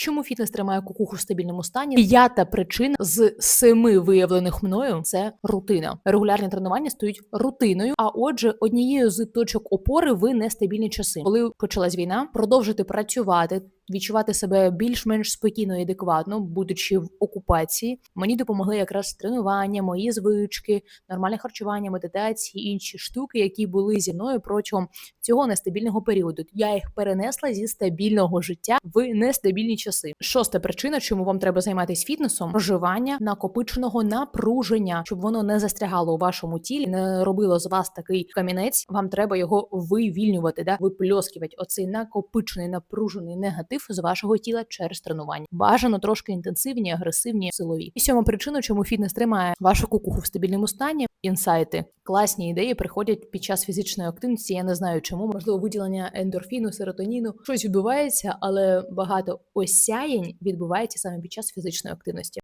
Чому фітнес тримає кукуху в стабільному стані? П'ята причина з семи виявлених мною це рутина. Регулярні тренування стають рутиною. А отже, однією з точок опори в нестабільні часи, коли почалась війна, продовжити працювати. Відчувати себе більш-менш спокійно і адекватно, будучи в окупації, мені допомогли якраз тренування, мої звички, нормальне харчування, медитації, інші штуки, які були зі мною протягом цього нестабільного періоду. Я їх перенесла зі стабільного життя в нестабільні часи. Шоста причина, чому вам треба займатися фітнесом, проживання накопиченого напруження, щоб воно не застрягало у вашому тілі, не робило з вас такий камінець. Вам треба його вивільнювати, да випльоскувати оцей накопичений напружений негатив з вашого тіла через тренування. Бажано трошки інтенсивні, агресивні, силові. І сьома причина, чому фітнес тримає вашу кукуху в стабільному стані. Інсайти, класні ідеї приходять під час фізичної активності. Я не знаю, чому можливо виділення ендорфіну, серотоніну, щось відбувається, але багато осяєнь відбувається саме під час фізичної активності.